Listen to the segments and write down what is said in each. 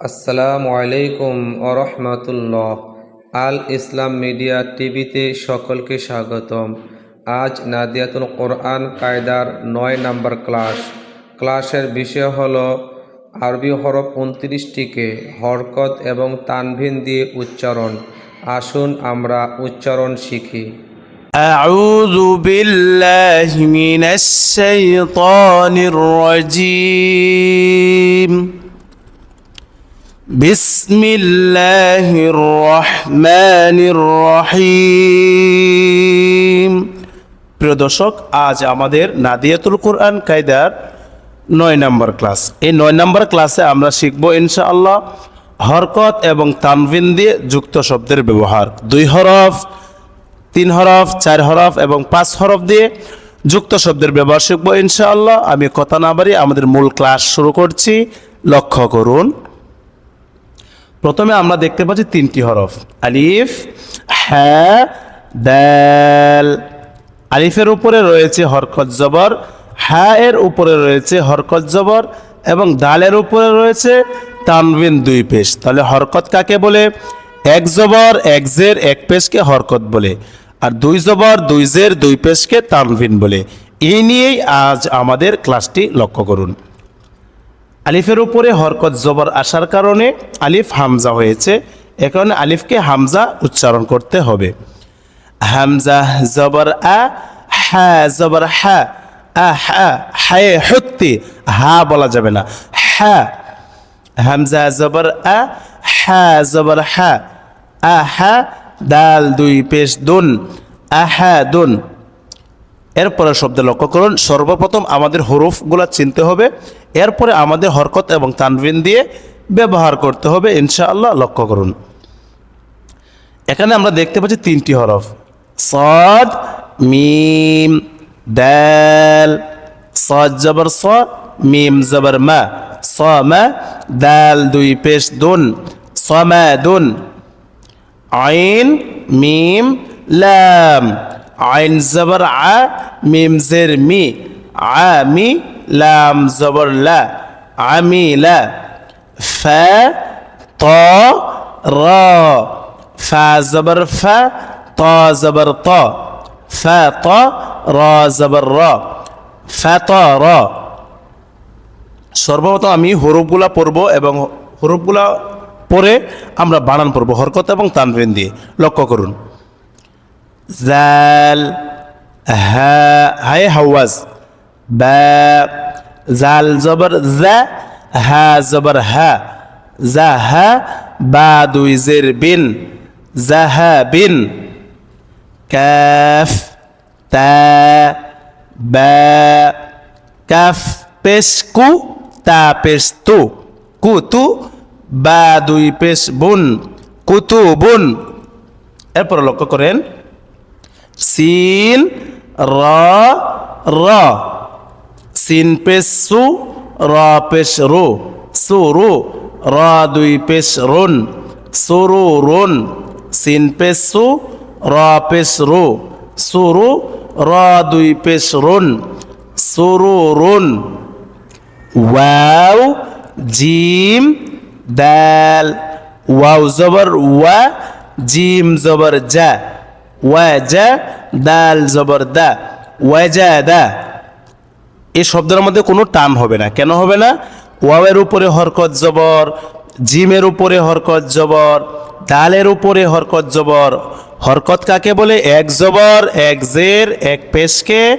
আসসালামু আলাইকুম আরহামতুল্লাহ আল ইসলাম মিডিয়া টিভিতে সকলকে স্বাগতম আজ নাদিয়াতুল কোরআন কায়দার নয় নম্বর ক্লাস ক্লাসের বিষয় হল আরবি হরফ উনত্রিশটিকে হরকত এবং তানভিন দিয়ে উচ্চারণ আসুন আমরা উচ্চারণ শিখি أعوذ بالله من الشيطان الرجيم بسم الله الرحمن الرحيم প্রিয় দর্শক আজ আমাদের নাদিয়াতুল কোরআন কায়দার নয় নম্বর ক্লাস এই নয় নম্বর ক্লাসে আমরা শিখব ইনশাআল্লাহ হরকত এবং তানভিন দিয়ে যুক্ত শব্দের ব্যবহার দুই হরফ তিন হরফ চার হরফ এবং পাঁচ হরফ দিয়ে যুক্ত শব্দের ব্যবহার শিখবো ইনশাআল্লাহ আমি কথা না বাড়ি আমাদের মূল ক্লাস শুরু করছি লক্ষ্য করুন প্রথমে আমরা দেখতে পাচ্ছি তিনটি হরফ। আলিফ হ্যাঁ দাল। আলিফের উপরে রয়েছে হরকত জবর হ্যাঁ এর উপরে রয়েছে হরকত জবর এবং দালের উপরে রয়েছে তানবিন দুই পেশ। তাহলে হরকত কাকে বলে? এক জবর, এক জের, এক পেশকে হরকত বলে। আর দুই জবর, দুই জের, দুই পেশকে তানভিন বলে। এই নিয়েই আজ আমাদের ক্লাসটি লক্ষ্য করুন। আলিফের উপরে হরকত জবর আসার কারণে আলিফ হামজা হয়েছে। এ কারণে আলিফকে হামজা উচ্চারণ করতে হবে। হামজা জবর আ, হা জবর হা হায়ে হত্যি হা বলা যাবে না। হা, হামজা জবর আ, হা জবর হা, আ, হা, দাল দুই পেশ দুন আহা দুন। এরপরে শব্দ লক্ষ্য করুন, সর্বপ্রথম আমাদের হরফগুলো চিনতে হবে, এরপরে আমাদের হরকত এবং তানবিন দিয়ে ব্যবহার করতে হবে, ইনশাআল্লাহ লক্ষ্য করুন। এখানে আমরা দেখতে পাচ্ছি তিনটি হরফ, সদ, মিম, দাল, সদ জবর স, মিম জবর মা, স মা, দাল দুই পেশ দুন সমা দুন, আইন, মিম, লাম। আইন জবর আ, মিম জের মি। আমি লাম জবর লা। আমি লা। ফা, ত, র। ফা জবর ফা, ত জবর ত। ফা, ত, র জবর র। ফা, ত, র। সর্বপ্রথম আমি হরফগুলা পড়ব এবং হরফগুলা পরে আমরা বানান পড়ব হরকত এবং তানভিন দিয়ে। লক্ষ্য করুন। জাল হা হাই হাওয়াজ বা জাল জবর জা হা জবর হা জা হা বা দুই জের বিন জাহা বিন কাফ তা বা কাফ পেশ কু তা পেশ তু কু বা দুই পেশ বুন কুতু বুন এরপর লক্ষ্য করেন সিন, র র। সিন পেশ সু, র পেশ রু। সু রু, র দুই পেশ রুন। সুরু রুন। সিন পেশ সু, র পেশ রু। সুরু র দুই পেশ রুন। সুরু রুন। ওয়াও, জিম, দাল। ওয়াও জবর ওয়া, জিম জবর জা। দাল জবর দা, ওয়াজা দা। এই শব্দের মধ্যে কোনো টান হবে না। কেন হবে না? ওয়াওয়ের উপরে হরকত জবর, জিমের উপরে হরকত জবর, দালের উপরে হরকত জবর। হরকত কাকে বলে? এক জবর, এক জের, এক পেশকে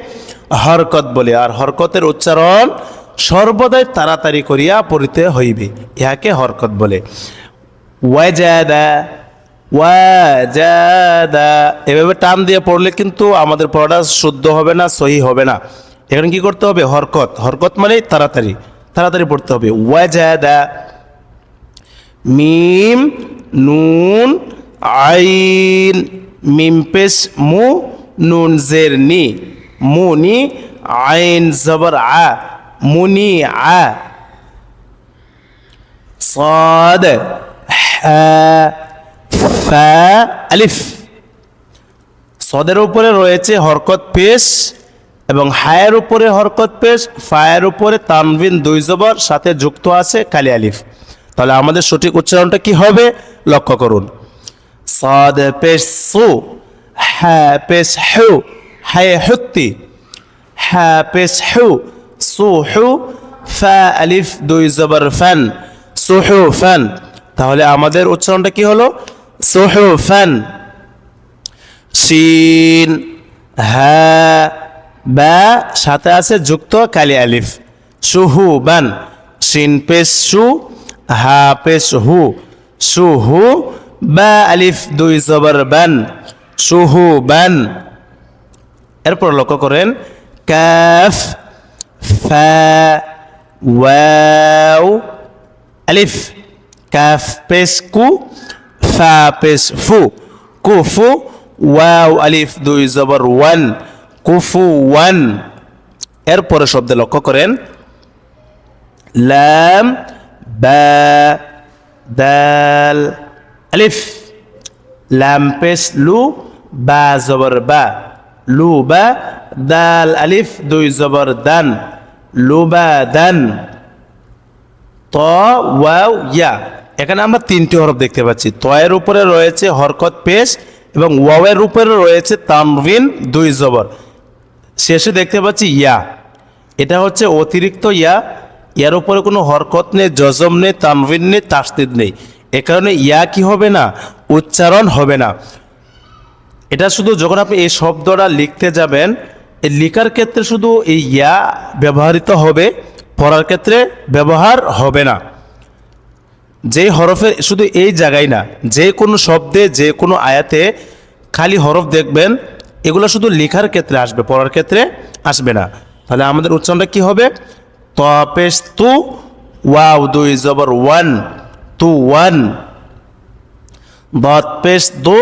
হরকত বলে। আর হরকতের উচ্চারণ সর্বদাই তাড়াতাড়ি করিয়া পড়িতে হইবে। ইহাকে হরকত বলে। ওয়াজাদা এভাবে টান দিয়ে পড়লে কিন্তু আমাদের পড়াটা শুদ্ধ হবে না, সহি হবে না। এখানে কি করতে হবে? হরকত। হরকত মানে তাড়াতাড়ি। তাড়াতাড়ি পড়তে হবে। ওয়াজাদা, মিম, নুন, আইন, মিম পেশ, মু, নুন, জের, নি। মুনি আইন, জবর, আ। মুনি আ। সাদ হ্যাঁ। ফা, আলিফ। সদের উপরে রয়েছে হরকত পেশ এবং হায়ের উপরে হরকত পেশ, ফায়ের উপরে তানভিন দুই জবর, সাথে যুক্ত আছে কালি আলিফ। তাহলে আমাদের সঠিক উচ্চারণটা কি হবে? লক্ষ্য করুন। সদ পেশ সু হ্যাঁ পেশ হু হ্যাঁ হুত্তি। হ্যাঁ পেশ হু সু হু ফা, আলিফ, দুই জবর, ফ্যান। সুহু, ফ্যান। তাহলে আমাদের উচ্চারণটা কি হলো? ফ্যান শিন হ্যাঁ বা, সাথে আছে যুক্ত কালি আলিফ। সুহু বান শিন পেশ সু, হা পেশ হু। সুহু, বা, আলিফ দুই জবর বান। সুহু বান এরপর লক্ষ্য করেন, কাফ, ফা, ওয়াও, আলিফ। কাফ পেশ কু ফা পেশ ফু কুফু ওয়াও আলিফ দুই জবর ওয়ান কুফু ওয়ান এরপরে শব্দে লক্ষ্য করেন। লাম, বা, দাল, আলিফ। লাম, পেশ, লু, বা, জবর, বা। লু, বা, দাল, আলিফ, দুই, জবর, দান। লুবা দান। ত, ওয়াও, ইয়া। এখানে আমরা তিনটি হরফ দেখতে পাচ্ছি। তয়ের উপরে রয়েছে হরকত পেশ এবং ওয়াওয়ের উপরে রয়েছে তানভিন দুই জবর। শেষে দেখতে পাচ্ছি ইয়া। এটা হচ্ছে অতিরিক্ত ইয়া। ইয়ার উপরে কোনো হরকত নেই, জজম নেই তানভিন নেই তাস্তিদ নেই। এ কারণে ইয়া কি হবে না, উচ্চারণ হবে না। এটা শুধু যখন আপনি এই শব্দটা লিখতে যাবেন, এই লিখার ক্ষেত্রে শুধু এই ইয়া ব্যবহৃত হবে, পড়ার ক্ষেত্রে ব্যবহার হবে না। যেই হরফের শুধু এই জায়গায় না, যে কোনো শব্দে, যে কোনো আয়াতে খালি হরফ দেখবেন, এগুলো শুধু লেখার ক্ষেত্রে আসবে, পড়ার ক্ষেত্রে আসবে না। তাহলে আমাদের উচ্চারণটা কি হবে? তপেশ তু ওয়াও দুই জবর ওয়ান, তু ওয়ান। দত পেশ দু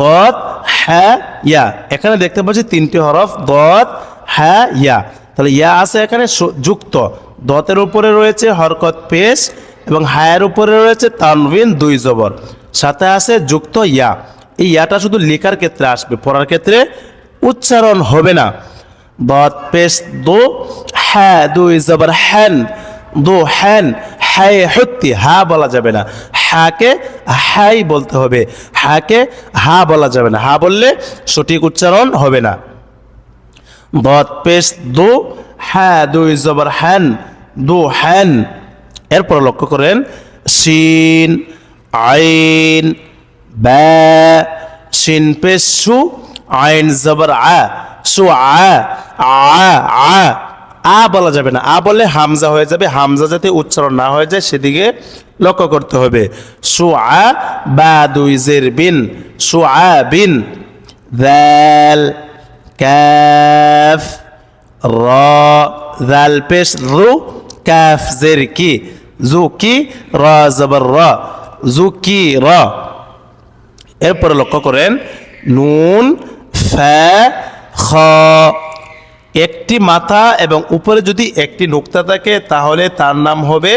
দত হ্যাঁ ইয়া। এখানে দেখতে পাচ্ছি তিনটি হরফ দত হ্যাঁ ইয়া। তাহলে ইয়া আছে এখানে যুক্ত। দতের উপরে রয়েছে হরকত পেশ এবং হায়ের উপরে রয়েছে তানবিন দুই জবর। সাথে আছে যুক্ত ইয়া। এই ইয়াটা শুধু লেখার ক্ষেত্রে আসবে, পড়ার ক্ষেত্রে উচ্চারণ হবে না। দত পেশ দু হ্যাঁ দুই জবর হ্যান দু হ্যান হ্যায় হত্যি হা বলা যাবে না। হাকে হাই বলতে হবে, হাকে হা বলা যাবে না। হা বললে সঠিক উচ্চারণ হবে না। বদ পেশ দু হ্যাঁ দুই জবর হ্যান দু হ্যান এরপর লক্ষ্য করেন, সিন, আইন, ব্যা, সিন পেশু আইন জবর আ, সু আ আ আ বলা যাবে না। আ বলে হামজা হয়ে যাবে। হামজা যাতে উচ্চারণ না হয়ে যায় সেদিকে লক্ষ্য করতে হবে। সু আ বা দুই জের বিন, সু আ বিন, দ্যাল, ক্যাফ, র, দ্যাল পেশ রু, ক্যাফ জের কি? জু কি রা রা জু কি রা এরপরে লক্ষ্য করেন, নুন খ। একটি মাথা এবং উপরে যদি একটি নোক্তা থাকে, তাহলে তার নাম হবে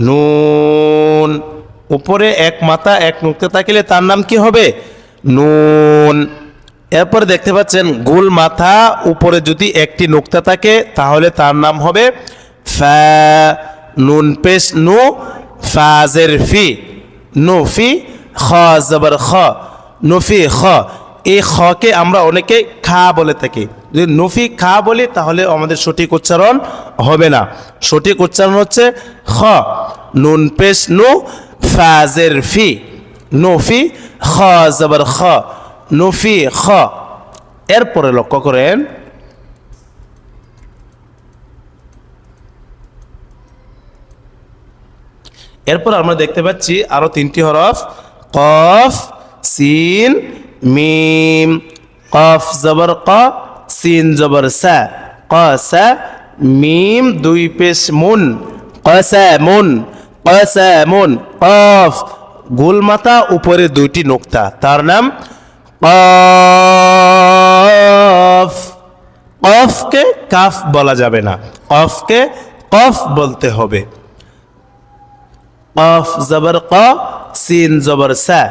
নুন। উপরে এক মাথা, এক নোক্তা থাকলে তার নাম কি হবে? নুন। এরপরে দেখতে পাচ্ছেন, গোল মাথা, উপরে যদি একটি নোক্তা থাকে, তাহলে তার নাম হবে ফা। নুন পেশ নু ফাজের ফি নুফি খ জবর খ নুফি খ এই খকে আমরা অনেকে খা বলে থাকি। যদি নুফি খা বলি তাহলে আমাদের সঠিক উচ্চারণ হবে না। সঠিক উচ্চারণ হচ্ছে খ। নুন পেশ নু ফাজের ফি নুফি খ জবর খ নুফি খ এরপরে লক্ষ্য করেন এরপর আমরা দেখতে পাচ্ছি আরও তিনটি হরফ, কফ, সিন, মিম, কফ জবর ক, সিন জবর সা, ক সা, মিম, দুই পেশ মুন কসা মুন কসা মুন, কফ গোল মাথা উপরে দুইটি নোক্তা, তার নাম কফ। কফকে কাফ বলা যাবে না, কফকে কফ বলতে হবে। কফ জবর ক সিন জবর সা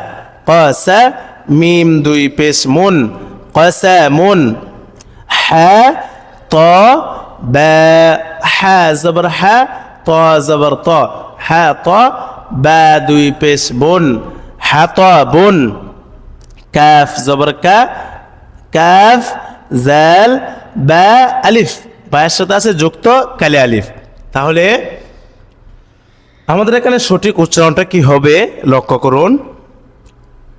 কসা মিম দুই পেশ মুন কসা মুন হা ত বা হা জবর হা ত জবর ত হা ত বা দুই পেশ বুন হাত বুন কাফ জবর কা কাফ জাল বা আলিফ বায়ের সাথে আছে যুক্ত কালি আলিফ তাহলে আমাদের এখানে সঠিক উচ্চারণটা কি হবে? লক্ষ্য করুন।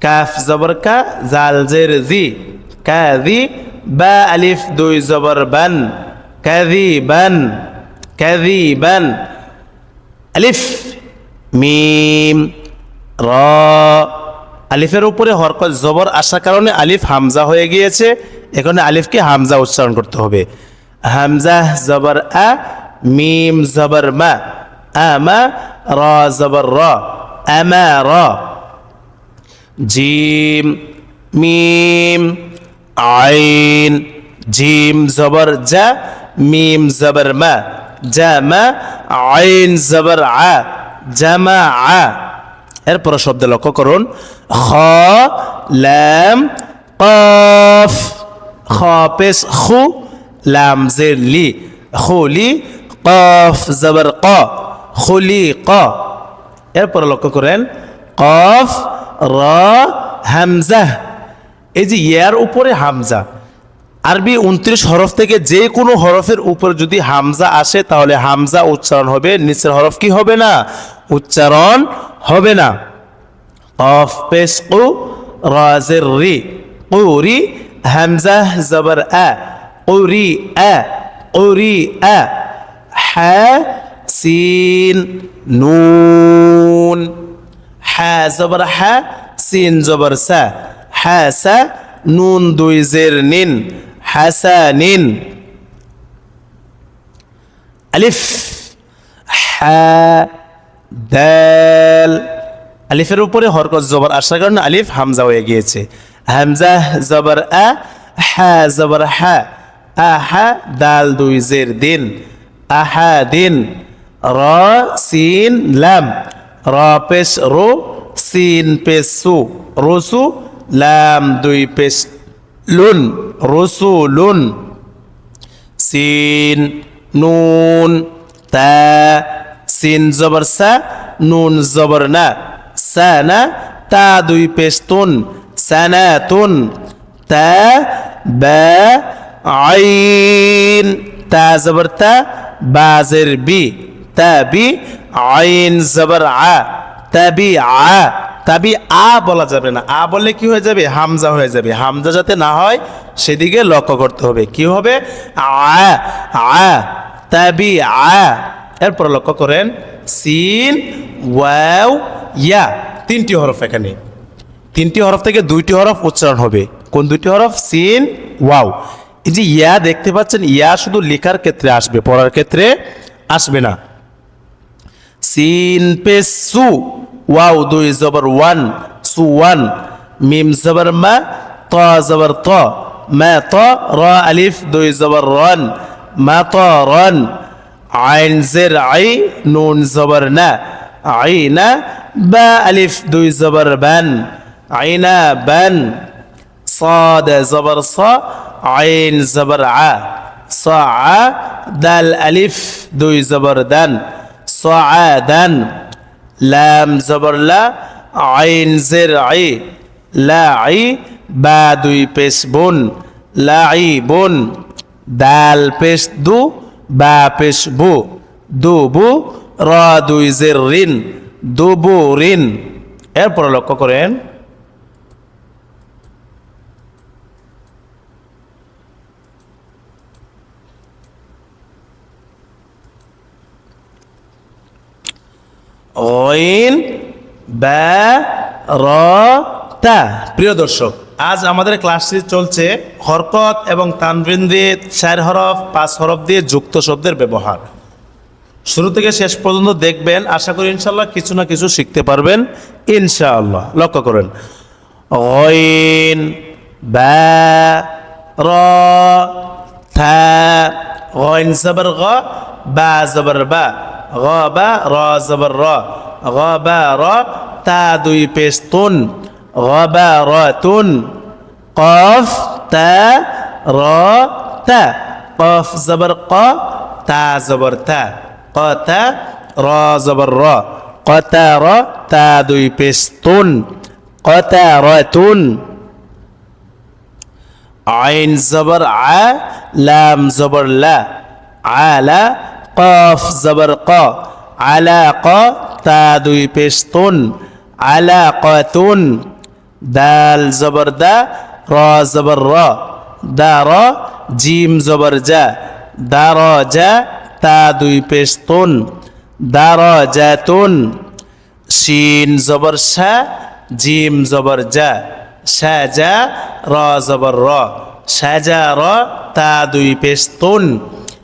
কাফ জবর কা, জাল জের জি। কাজি বা আলিফ, দুই জবর বান। কাজি বান কাজি বান। আলিফ, মিম, র। আলিফের উপরে হরকত জবর আসার কারণে আলিফ হামজা হয়ে গিয়েছে। এখানে আলিফকে হামজা উচ্চারণ করতে হবে। হামজা জবর আ, মিম জবর মা। র র র জিম মিম আইন জিম জবর মিম আইন আ আ এরপর শব্দ লক্ষ্য করুন। খ, লাম, কফ. খ খু, লাম লি, কফ, জবর ক। খুলি ক এরপর লক্ষ্য করেন, কফ, র, হামজা। এই যে ইয়ার উপরে হামজা। আরবি উনত্রিশ হরফ থেকে যে কোনো হরফের উপর যদি হামজা আসে, তাহলে হামজা উচ্চারণ হবে। নিচের হরফ কি হবে না? উচ্চারণ হবে না। কফ পেশ কু, রাজের রি। কুরি, হামজা, জবর আ। কুরি আ। কুরি, আ। হা সিন নুন। হা জবর হা সিন জবর সা। হা সা, নুন দুই জের নিন। হাসা নিন। আলিফ। হা দাল। আলিফের উপরে হরকত জবর আসার কারণে আলিফ হামজা হয়ে গিয়েছে। হামজা, জবর, আ। হা জবর হা আহা দাল দুই জের দিন। আহা দিন। র সিন লাম। র পেশ রো, সিন পেশ সু রসু লাম দুই পেশ লুন। রসু লুন। সিন, নুন, তা। সিন জবর সা, নুন জবর না। সানা তা দুই পেশ তুন। সানা তুন। তা, বা, আইন। তা জবর তা, বাজের বি। তা বি আইন জবর আ, তাবি আ তাবি আ বলা যাবে না। আ বললে কি হয়ে যাবে? হামজা হয়ে যাবে। হামজা যাতে না হয়, সেদিকে লক্ষ্য করতে হবে। কি হবে? আ আ, তাবি আ। এরপর লক্ষ্য করেন, সিন, ওয়াও, ইয়া, তিনটি হরফ এখানে। তিনটি হরফ থেকে দুইটি হরফ উচ্চারণ হবে। কোন দুইটি হরফ? সিন, ওয়াও। এই যে ইয়া দেখতে পাচ্ছেন, ইয়া শুধু লেখার ক্ষেত্রে আসবে, পড়ার ক্ষেত্রে আসবে না। সিন পে সু ওয়াও দুই জবর ওয়ান সু ওয়ান মিম জবর মা ত জবর ত মা ত র আলিফ দুই জবর রন মা ত রন আইন জের আই নুন জবর না আইনা বা আলিফ দুই জবর বান আইনা বান صاد زبر صا عين زبر ع صع دال ألف دوي زبر دان সাআদান লাম জবর লা, আইন, জের, আই লাই বা, দুই, পেশ, বোন লাই বোন, দাল, পেশ, দু, বা, পেশ, বু, দু, বু, র, দুই, জের, ঋণ দুবু ঋণ। এরপর লক্ষ্য করেন গইন ব্যা র প্রিয় দর্শক, আজ আমাদের ক্লাসটি চলছে হরকত এবং তানবিন দিয়ে চার হরফ, পাঁচ হরফ দিয়ে যুক্ত শব্দের ব্যবহার। শুরু থেকে শেষ পর্যন্ত দেখবেন, আশা করি ইনশাল্লাহ কিছু না কিছু শিখতে পারবেন, ইনশাআল্লাহ। লক্ষ্য করেন। গইন ব্যা র থ্যা গইন জবর বা। গবা র জবর র, গবা র তা দুই পেশ তুন গবা তুন, কফ তা র তা, কফ জবর ক, তা জবর তা, ক তা র জবর র কতা র তা দুই পেশ ক কতা র তুন। আইন জবর আ, লাম জবর লা, আ লা কফ জবর ক, আলা ক, তা দুই পেশ তুন আলা কতুন, দাল জবর দা, র জবর র, দা র, জিম জবর যা দা র যা তা দুই পেশ তুন দা র জাতুন, শিন জবর শা, জিম জবর যা সাজা র জবর র সাজা র, তা দুই পেশ তুন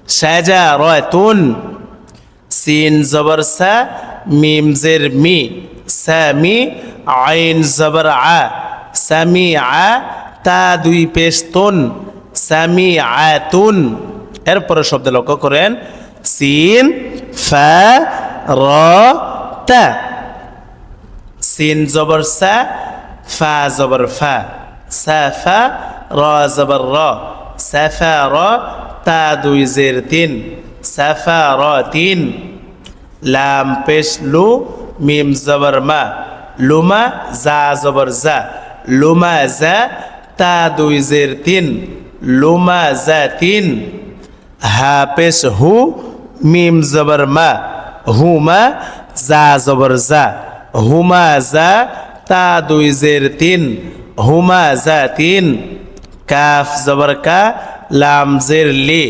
সাজা র তুন সিন জবর সা, মিম জের মি। সামি আইন জবর আ। সামি আ, তা দুই পেশ তুন সামি আতুন। এরপরে শব্দ লক্ষ্য করেন। সিন, ফা, র, তা। সিন জবর সা, ফা জবর ফা। সাফা র জবর র। সাফা র তা দুই জের তিন সাফা র তিন লাম পেশ লু, মিম জবর মা, লুমা জা জবর জা, লুমা জা তা দুই জের তিন লুমা জা তিন হা পেশ হু, মিম জবর মা, হুমা জা জবর জা, হুমা জা তা দুই জের তিন হুমা জা তিন কাফ জবর কা লাম জের লি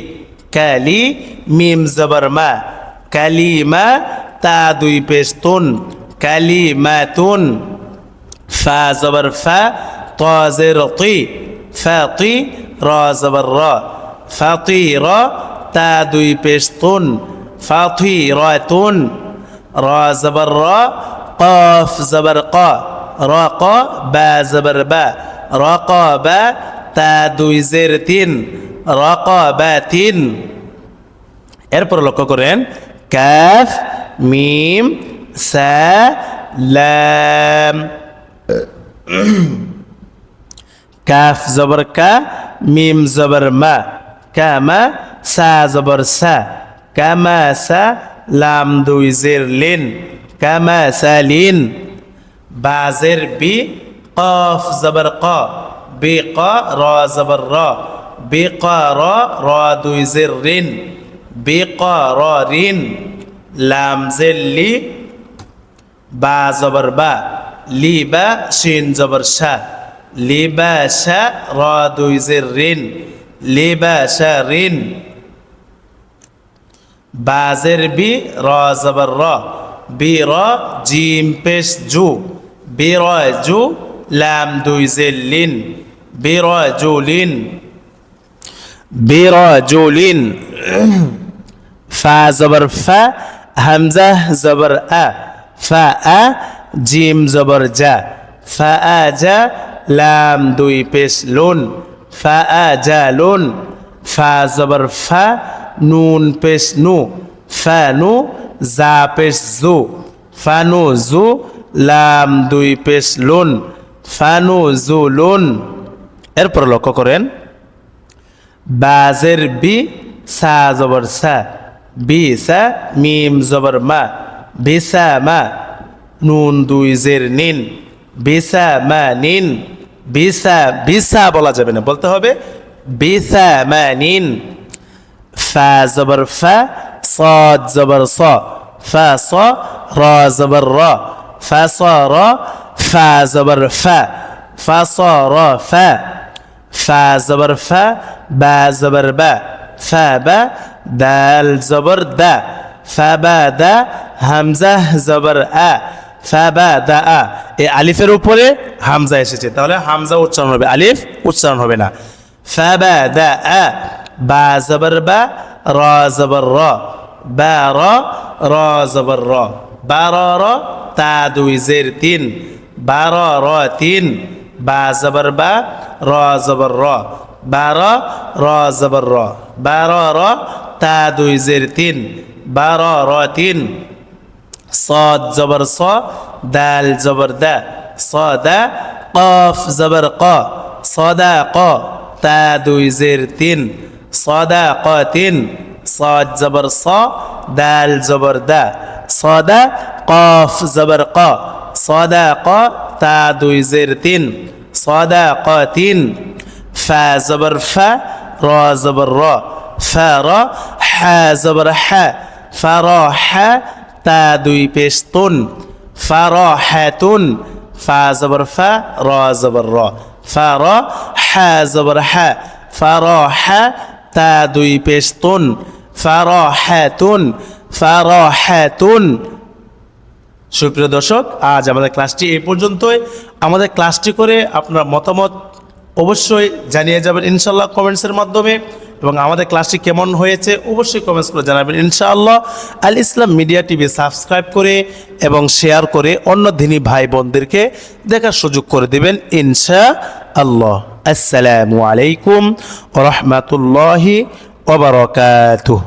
কালি মিম জবর মা কালিমা তা দুই পেশ তুন কালিমাতুন ফা জবর ফা ত জের তি ফাতি র জবর র ফাতি র তা দুই পেশ তুন ফাতি রাতুন র জবর র قاف زبر قا را قا با زبر با را قا با تا দুই জের তিন রাকা বা তিন এরপর লক্ষ্য করেন, কাফ, মিম, সা, লাম। কাফ জবর কা, মিম জবর মা। কামা, সা জবর সা। কামা সা, লাম দুই জের লিন। কামা সালিন বাজের বি, কফ জবর ক। বি ক, র জবর র। বি ক র দুই জের রিন বি ক র রিন লাম জের লি বা জবর বা লি বা শিন জবর শা লি বা শা র দুই জের রিন লি বা শা রিন, বাজের বি র জবর র, বি র জিম পেশ জু, বি র জু লাম দুই জের লিন বি র জু লিন বি র ফা জবর ফা হামজা জবর আ ফা আ জিম জবর যা ফা আ যা লাম দুই পেশ লুন ফা আ যা লুন ফা জবর ফা নুন পেশ নু ফা নু জা পেশ জু ফানু জু লাম দুই পেশ লুন ফানু জু লুন এরপর লক্ষ্য করেন বাজের বি সা জবর সা বি সা মিম জবর মা বিসা মা নুন দুই জের নিন বিসা মা নিন বিসা বিসা বলা যাবে না বলতে হবে বিসা মা নিন ফা জবর ফা صاد زبر صا فا صا را زبر را فا صا را فا زبر فا فا صا را فا فا زبر فا বা, জবর বা, ফা বা, দাল জবর দা, ফা বা দা, হামজা জবর আ, ফা বা দা আ। এই আলিফের উপরে হামজা এসেছে। তাহলে হামজা উচ্চারণ হবে, আলিফ উচ্চারণ হবে না। ফা বা দা আ, বা জবর বা, র জবর র, বা র র জবর র। বা র র, তা দুই জের তিন। বা র র তিন, বা জবর বা, র জবর র। বার র জবর র বার র তা দুই জের তিন বার র তিন صاد زبر صا دال زبر دا صادا قاف زبر قا صداقا تا دوي زير تين صداقات صاد زبر صا دال زبر دا صدا কফ জবর ক সদা ক তা দুই জের তিন সদা ক তিন ফা জবর ফা, র জবর র। ফা র, হা জবর হা। ফা র দুই পেশ তুন ফা র তুন ফা জবর ফা, র জবর র। ফা র, হা দুই তুন তুন সুপ্রিয় দর্শক, আজ আমাদের ক্লাসটি এই পর্যন্তই। আমাদের ক্লাসটি করে আপনার মতামত অবশ্যই জানিয়ে যাবেন ইনশাল্লাহ কমেন্টসের মাধ্যমে। এবং আমাদের ক্লাসটি কেমন হয়েছে অবশ্যই কমেন্টস করে জানাবেন। ইনশাআল্লাহ আল ইসলাম মিডিয়া টিভি সাবস্ক্রাইব করে এবং শেয়ার করে অন্য দিনী ভাই বোনদেরকে দেখার সুযোগ করে দেবেন ইনশা আল্লাহ আসসালামু আলাইকুম রহমতুল্লাহি ওবরাকাতুহ